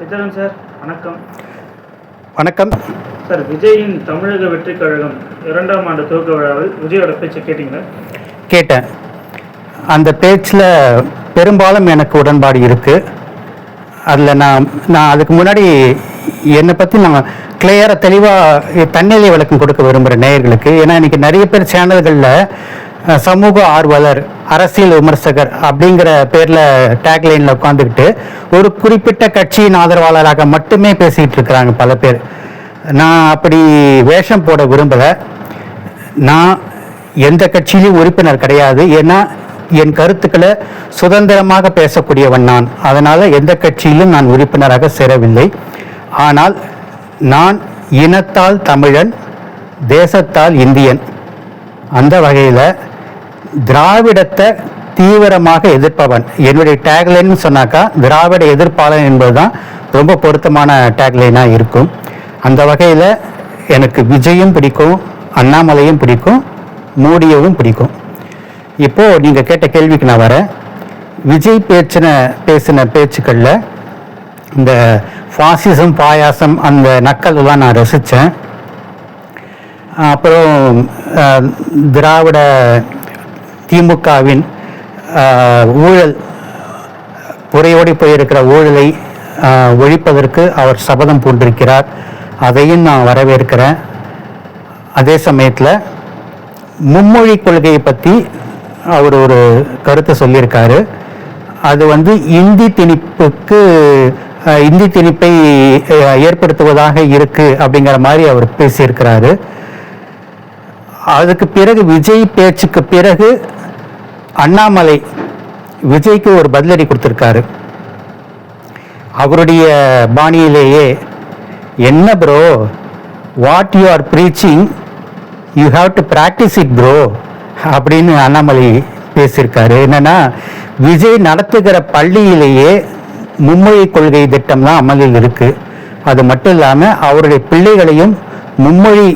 Vijayan sir வணக்கம். வணக்கம். Sir விஜயின் தமிழக வெற்றிக் கழகம் இரண்டாம் ஆண்டு துவக்க விழாவில் விஜயோட பேச்சை கேட்டிங்களா? கேட்டேன். அந்த பேச்சில் பெரும்பாலும் எனக்கு உடன்பாடு இருக்குது அதில் நான் நான் அதுக்கு முன்னாடி என்னை பற்றி நான் கிளியராக தெளிவாக தன்னிலை விளக்கம் கொடுக்க விரும்புகிற நேயர்களுக்கு ஏன்னா இன்றைக்கி நிறைய பேர் சேனல்களில் சமூக ஆர்வலர் அரசியல் விமர்சகர் அப்படிங்கிற பேரில் டேக்லைனில் உட்காந்துக்கிட்டு ஒரு குறிப்பிட்ட கட்சியின் ஆதரவாளராக மட்டுமே பேசிகிட்டு இருக்கிறாங்க பல பேர். நான் அப்படி வேஷம் போட விரும்பலை. நான் எந்த கட்சியிலும் உறுப்பினர் கிடையாது. ஏன்னா என் கருத்துக்களை சுதந்திரமாக பேசக்கூடியவன் நான். அதனால் எந்த கட்சியிலும் நான் உறுப்பினராக சேரவில்லை. ஆனால் நான் இனத்தால் தமிழன் தேசத்தால் இந்தியன். அந்த வகையில் திராவிடத்தை தீவிரமாக எதிர்ப்பவன். என்னுடைய டேக்லைன்னு சொன்னாக்கா திராவிட எதிர்ப்பாளன் என்பதுதான் ரொம்ப பொருத்தமான டேக்லைனாக இருக்கும். அந்த வகையில் எனக்கு விஜயும் பிடிக்கும் அண்ணாமலையும் பிடிக்கும் மோடியவும் பிடிக்கும். இப்போது நீங்கள் கேட்ட கேள்விக்கு நான் வரேன். விஜய் பேச்சின பேசின பேச்சுக்களில் இந்த ஃபாசிசம் பாயாசம் அந்த நக்கல்லாம் நான் ரசித்தேன் அப்புறம் திராவிட திமுகவின் ஊழல் புறையோடி போயிருக்கிற ஊழலை ஒழிப்பதற்கு அவர் சபதம் பூண்டிருக்கிறார். அதையும் நான் வரவேற்கிறேன். அதே சமயத்தில் மும்மொழி கொள்கையை பற்றி அவர் ஒரு கருத்தை சொல்லியிருக்காரு. அது வந்து இந்தி திணிப்புக்கு இந்தி திணிப்பை ஏற்படுத்துவதாக இருக்குது அப்படிங்கிற மாதிரி அவர் பேசியிருக்கிறாரு. அதுக்கு பிறகு விஜய் பேச்சுக்கு பிறகு அண்ணாமலை விஜய்க்கு ஒரு பதிலடி கொடுத்துருக்காரு. அவருடைய பாணியிலேயே என்ன bro what you are preaching you have to practice it bro அப்படின்னு அண்ணாமலை பேசியிருக்காரு. என்னென்னா விஜய் நடத்துகிற பள்ளியிலேயே மும்மொழி கொள்கை திட்டம் தான் அமலில் இருக்குது அது மட்டும் இல்லாமல் அவருடைய பிள்ளைகளையும் மும்மொழி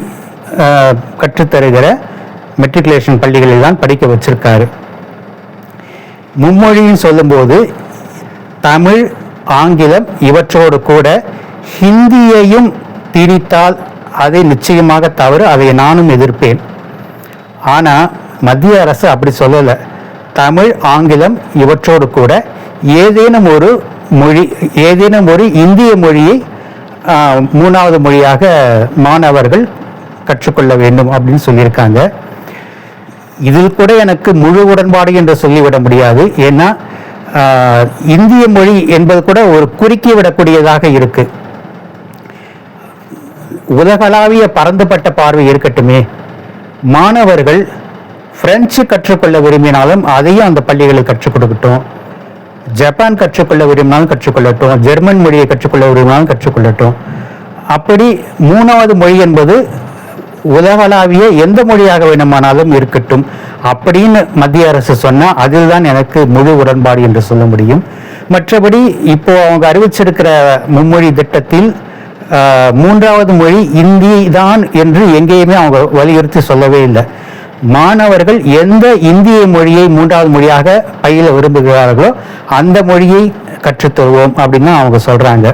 கற்றுத்தருகிற மெட்ரிகுலேஷன் பள்ளிகளில் தான் படிக்க வச்சிருக்காரு. மும்மொழின்னு சொல்லும்போது தமிழ் ஆங்கிலம் இவற்றோடு கூட ஹிந்தியையும் திணித்தால் அதை நிச்சயமாக தவறு அதை நானும் எதிர்ப்பேன். ஆனால் மத்திய அரசு அப்படி சொல்லலை. தமிழ் ஆங்கிலம் இவற்றோடு கூட ஏதேனும் ஒரு மொழி ஏதேனும் ஒரு இந்திய மொழியை மூணாவது மொழியாக மாணவர்கள் கற்றுக்கொள்ள வேண்டும் அப்படின்னு சொல்லியிருக்காங்க. இதில் கூட எனக்கு முழு உடன்பாடு என்று சொல்லிவிட முடியாது. ஏன்னா இந்திய மொழி என்பது கூட ஒரு குறுக்கி விடக்கூடியதாக இருக்கு. உலகளாவிய பறந்துபட்ட பார்வை இருக்கட்டுமே மாணவர்கள் பிரெஞ்சு கற்றுக்கொள்ள விரும்பினாலும் அதையும் அந்த பள்ளிகளில் கற்றுக் கொடுக்கட்டும். ஜப்பான் கற்றுக்கொள்ள விரும்பினாலும் கற்றுக்கொள்ளட்டும் ஜெர்மன் மொழியை கற்றுக்கொள்ள விரும்பினாலும் கற்றுக்கொள்ளட்டும் அப்படி மூணாவது மொழி என்பது உலகளாவிய எந்த மொழியாக வேணுமானாலும் இருக்கட்டும். அப்படின்னு மத்திய அரசு சொன்னால் அதில் தான் எனக்கு முழு உடன்பாடு என்று சொல்ல முடியும். மற்றபடி இப்போ அவங்க அறிவிச்சிருக்கிற மும்மொழி திட்டத்தில் மூன்றாவது மொழி இந்தி தான் என்று எங்கேயுமே அவங்க வலியுறுத்தி சொல்லவே இல்லை. மாணவர்கள் எந்த இந்திய மொழியை மூன்றாவது மொழியாக பயில விரும்புகிறார்களோ அந்த மொழியை கற்றுத்தருவோம் அப்படின்னு அவங்க சொல்கிறாங்க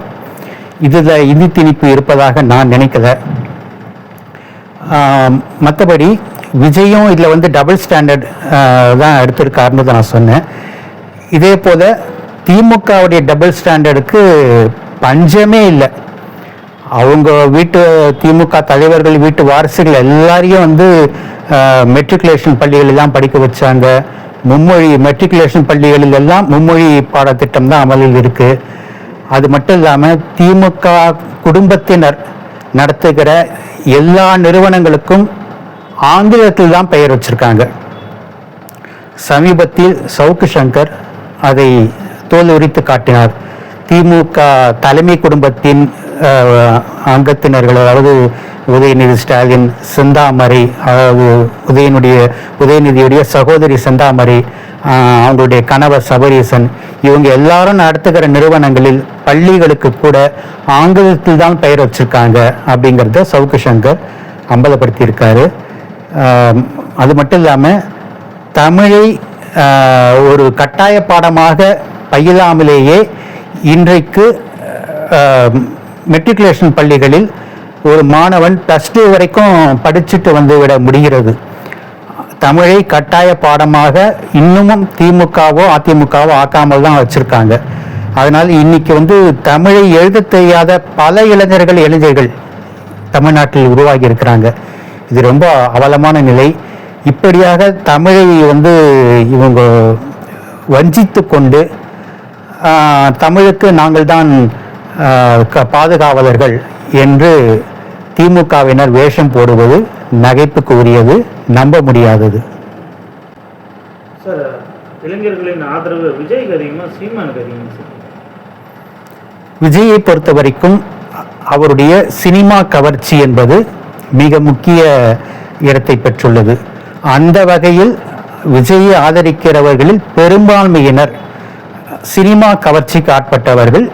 இதில் இந்தி திணிப்பு இருப்பதாக நான் நினைக்கல. மற்றபடி விஜயும் இதில் வந்து டபுள் ஸ்டாண்டர்ட் தான் எடுத்திருக்காருன்னு தான் நான் சொன்னேன். இதே போல் திமுகவுடைய டபுள் ஸ்டாண்டர்டுக்கு பஞ்சமே இல்லை. அவங்க வீட்டு திமுக தலைவர்கள் வீட்டு வாரிசுகள் எல்லாரையும் வந்து மெட்ரிகுலேஷன் பள்ளிகளில் தான் படிக்க வச்சாங்க மும்மொழி மெட்ரிகுலேஷன் பள்ளிகளில் எல்லாம் மும்மொழி பாடத்திட்டம் தான் அமலில் இருக்குது அது மட்டும் இல்லாமல் திமுக குடும்பத்தினர் நடத்துகிற எல்லா நிறுவனங்களுக்கும் ஆங்கிலத்தில் தான் பெயர் வச்சிருக்காங்க. சமீபத்தில் சவுக்கு சங்கர் அதை தோல் உரித்து காட்டினார். திமுக தலைமை குடும்பத்தின் அங்கத்தினர்கள் அதாவது உதயநிதி ஸ்டாலின் செந்தாமரை அதாவது உதயனுடைய உதயநிதியுடைய சகோதரி செந்தாமரை அவங்களுடைய கணவர் சபரீசன் இவங்க எல்லாரும் நடத்துகிற நிறுவனங்களில் பள்ளிகளுக்கு கூட ஆங்கிலத்தில் தான் பெயர் வச்சிருக்காங்க அப்படிங்கிறத சவுக்கு சங்கர் அம்பலப்படுத்தியிருக்காரு. அது மட்டும் இல்லாமல் தமிழை ஒரு கட்டாய பாடமாக பயிலாமலேயே இன்றைக்கு மெட்ரிகுலேஷன் பள்ளிகளில் ஒரு மாணவன் ப்ளஸ் டூ வரைக்கும் படிச்சுட்டு வந்து விட முடிகிறது. தமிழை கட்டாய பாடமாக இன்னமும் திமுகவோ அதிமுகவோ ஆக்காமல் தான் வச்சுருக்காங்க. அதனால் இன்னைக்கு வந்து தமிழை எழுத தெரியாத பல இளைஞர்கள் இளைஞர்கள் தமிழ்நாட்டில் உருவாகி இருக்கிறாங்க. இது ரொம்ப அவலமான நிலை. இப்படியாக தமிழை வந்து இவங்க வஞ்சித்து கொண்டு தமிழுக்கு நாங்கள் தான் க- பாதுகாவலர்கள் என்று திமுகவினர் வேஷம் போடுவது நகைப்புக்கு உரியது நம்ப முடியாதது. இளைஞர்களின் ஆதரவு விஜய்க்கு அதிகமாக சீமானுக்கு அதிகமாக சார்? விஜயை பொறுத்த வரைக்கும் அவருடைய சினிமா கவர்ச்சி என்பது மிக முக்கிய இடத்தை பெற்றுள்ளது. அந்த வகையில் விஜயை ஆதரிக்கிறவர்களில் பெரும்பான்மையினர் சினிமா கவர்ச்சிக்கு ஆட்பட்டவர்கள்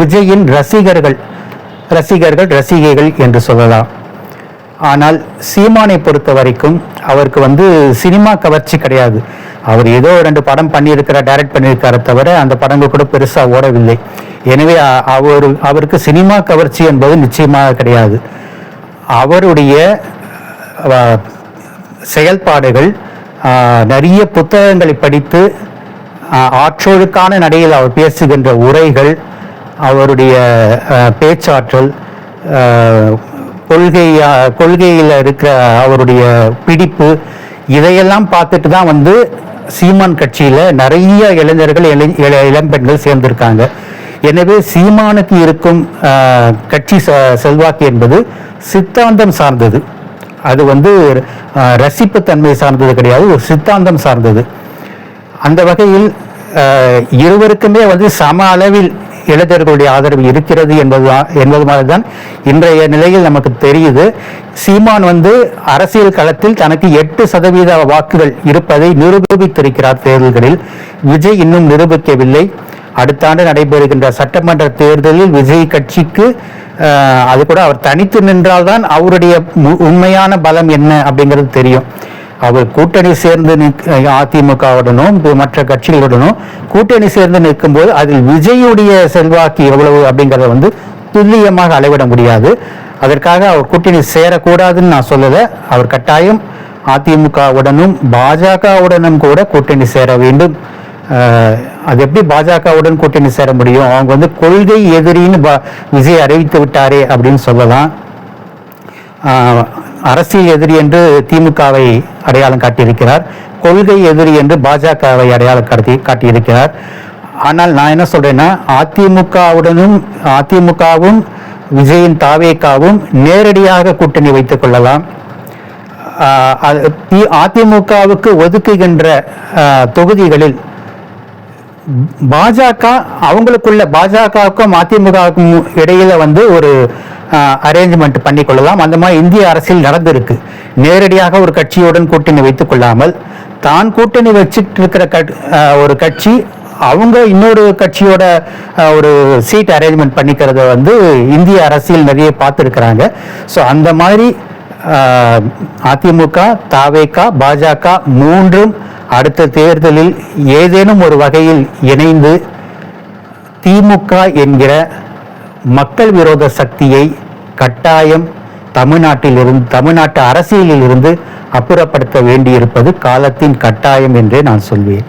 விஜயின் ரசிகர்கள் ரசிகர்கள் ரசிகைகள் என்று சொல்லலாம். ஆனால் சீமானை பொறுத்த வரைக்கும் அவருக்கு வந்து சினிமா கவர்ச்சி கிடையாது. அவர் ஏதோ ரெண்டு படம் பண்ணியிருக்கிற டைரக்ட் பண்ணியிருக்கார தவிர அந்த படங்கள் கூட பெருசாக ஓடவில்லை. எனவே அவர் அவருக்கு சினிமா கவர்ச்சி என்பது நிச்சயமாக கிடையாது. அவருடைய செயல்பாடுகள் நிறைய புத்தகங்களை படித்து ஆற்றொழுக்கான நடையில் அவர் பேசுகின்ற உரைகள் அவருடைய பேச்சாற்றல் கொள்கையா கொள்கையில் இருக்கிற அவருடைய பிடிப்பு இதையெல்லாம் பார்த்துட்டு தான் வந்து சீமான் கட்சியில் நிறைய இளைஞர்கள் இளை- இளம்பெண்கள் சேர்ந்திருக்காங்க. எனவே சீமானுக்கு இருக்கும் கட்சி செ- செல்வாக்கு என்பது சித்தாந்தம் சார்ந்தது. அது வந்து ரசிப்பு ரசிப்புத்தன்மை சார்ந்தது கிடையாது ஒரு சித்தாந்தம் சார்ந்தது. அந்த வகையில் இருவருக்குமே வந்து சம அளவில் இளைஞர்களுடைய ஆதரவு இருக்கிறது என்பது என்பது மாதிரி தான் இன்றைய நிலையில் நமக்கு தெரியுது. சீமான் வந்து அரசியல் களத்தில் தனக்கு எட்டு சதவீத வாக்குகள் இருப்பதை நிரூபித்திருக்கிறார் தேர்தல்களில். விஜய் இன்னும் நிரூபிக்கவில்லை. அடுத்த ஆண்டு நடைபெறுகின்ற சட்டமன்ற தேர்தலில் விஜய் கட்சிக்கு அது கூட அவர் தனித்து நின்றால்தான் அவருடைய உண்மையான பலம் என்ன அப்படிங்கிறது தெரியும். அவர் கூட்டணி சேர்ந்து அதிமுகவுடனும் மற்ற கட்சிகளுடனும் கூட்டணி சேர்ந்து நிற்கும் போது அதில் விஜயுடைய செல்வாக்கு எவ்வளவு அப்படிங்கிறத வந்து துல்லியமாக அளவிட முடியாது. அதற்காக அவர் கூட்டணி சேரக்கூடாதுன்னு நான் சொல்லலை. அவர் கட்டாயம் அதிமுகவுடனும் பாஜகவுடனும் கூட கூட்டணி சேர வேண்டும். அது எப்படி பாஜகவுடன் கூட்டணி சேர முடியும்? அவங்க வந்து கொள்கை எதிரின்னு பா- விஜய் அறிவித்து விட்டாரே அப்படின்னு சொல்லலாம். அரசியல் எதிரி என்று திமுகவை அடையாளம் காட்டியிருக்கிறார். கொள்கை எதிரி என்று பாஜகவை அடையாளம் காட்டி காட்டியிருக்கிறார். ஆனால் நான் என்ன சொல்றேன்னா அதிமுகவுடனும் அதிமுகவும் விஜயின் தாவேக்காவும் நேரடியாக கூட்டணி வைத்துக் கொள்ளலாம். அது தி- அதிமுகவுக்கு ஒதுக்குகின்ற தொகுதிகளில் பாஜக அவங்களுக்குள்ள பாஜகவுக்கும் அதிமுகவுக்கும் இடையில வந்து ஒரு அரேஞ்ச்மெண்ட் பண்ணி கொள்ளலாம். அந்த மாதிரி இந்திய அரசியல் நடந்திருக்கு. நேரடியாக ஒரு கட்சியுடன் கூட்டணி வைத்துக் கொள்ளாமல் தான் கூட்டணி வச்சுட்டு இருக்கிற கட்- ஒரு கட்சி அவங்க இன்னொரு கட்சியோட ஒரு சீட் அரேஞ்ச்மெண்ட் பண்ணிக்கிறத வந்து இந்திய அரசியல் நிறைய பார்த்துருக்குறாங்க. ஸோ அந்த மாதிரி அதிமுக தாவேகா பாஜக மூன்றும் அடுத்த தேர்தலில் ஏதேனும் ஒரு வகையில் இணைந்து திமுக என்கிற மக்கள் விரோத சக்தியை கட்டாயம் தமிழ்நாட்டிலிருந்து தமிழ்நாட்டு அரசியலில் இருந்து அப்புறப்படுத்த வேண்டியிருப்பது காலத்தின் கட்டாயம் என்றே நான் சொல்வேன்.